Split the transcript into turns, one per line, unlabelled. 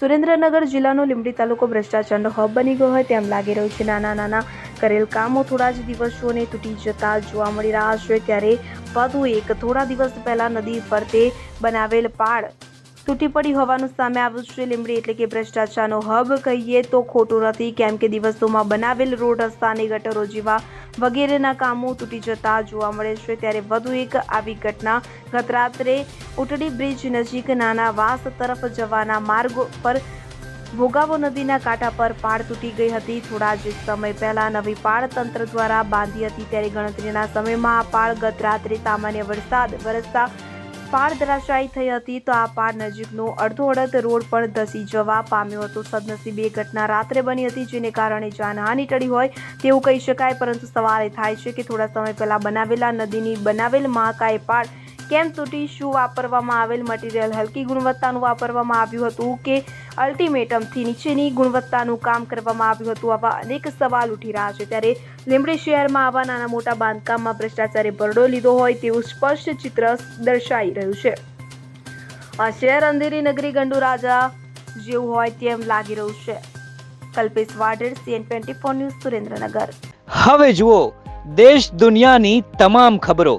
સુરેન્દ્રનગર જિલ્લાનો લીંબડી તાલુકો ભ્રષ્ટાચારનો હબ બની ગયો હોય તેમ લાગી રહ્યું છે. નાના નાના કરેલ કામો થોડા જ દિવસોને તૂટી જતા જોવા મળી રહ્યા છે. ત્યારે વધુ એક થોડા દિવસ પહેલા નદી ફરતે બનાવેલ પાળ તૂટી પડી હોવાનું સામે આવ્યું છે. લીંબડી એટલે કે ભ્રષ્ટાચારનો હબ કહીએ તો ખોટું નથી. કેમ કે દિવસોમાં બનાવેલ રોડ રસ્તા અને ગટરો જેવા વગેરેના કામો તૂટી જતા જોવા મળે છે. ત્યારે વધુ એક આવી ઘટના ગત રાત્રે ઉટડી બ્રિજ નજીક નાના વાસ તરફ જવાના માર્ગ પર ભોગાવો નદીના કાંઠા પર પાળ તૂટી ગઈ હતી. થોડા જ સમય પહેલા નવી પાળ તંત્ર દ્વારા બાંધી હતી. ત્યારે ગણતરીના સમયમાં આ પાળ ગત રાત્રે સામાન્ય વરસાદ વરસતા પાળ ધરાશાયી થઈ હતી તો આ પાર નજીકનો અડધો અડધ રોડ પણ ધસી જવા પામ્યો હતો. સદનસીબે ઘટના રાત્રે બની હતી, જેને કારણે જાનહાની ટળી હોય તેવું કહી શકાય, પરંતુ સવાલ એ થાય છે કે થોડા સમય પહેલા બનાવેલા નદીની બનાવેલ મહાકાય પાળ કેમ તૂટી શું વાપરવામાં આવેલ મટીરિયલ હલકી ગુણવત્તાનું વાપરવામાં આવ્યું હતું કે અલ્ટિમેટમથી નીચેની ગુણવત્તાનું કામ કરવામાં આવ્યું હતું, આવા અનેક સવાલ ઉઠી રહ્યા છે. ત્યારે લીંબડી શહેરમાં આવા નાના મોટા બાંધકામમાં ભ્રષ્ટાચારે ભરડો લીધો હોય તેવું સ્પષ્ટ ચિત્ર દર્શાઈ રહ્યું છે. આ શહેર અંધેરી નગરી ગંડુ રાજા જેવું હોય તેમ લાગી રહ્યું છે. Kalpesh Vader CN twenty four news Surendranagar.
હવે જુઓ, દેશ દુનિયાની તમામ ખબરો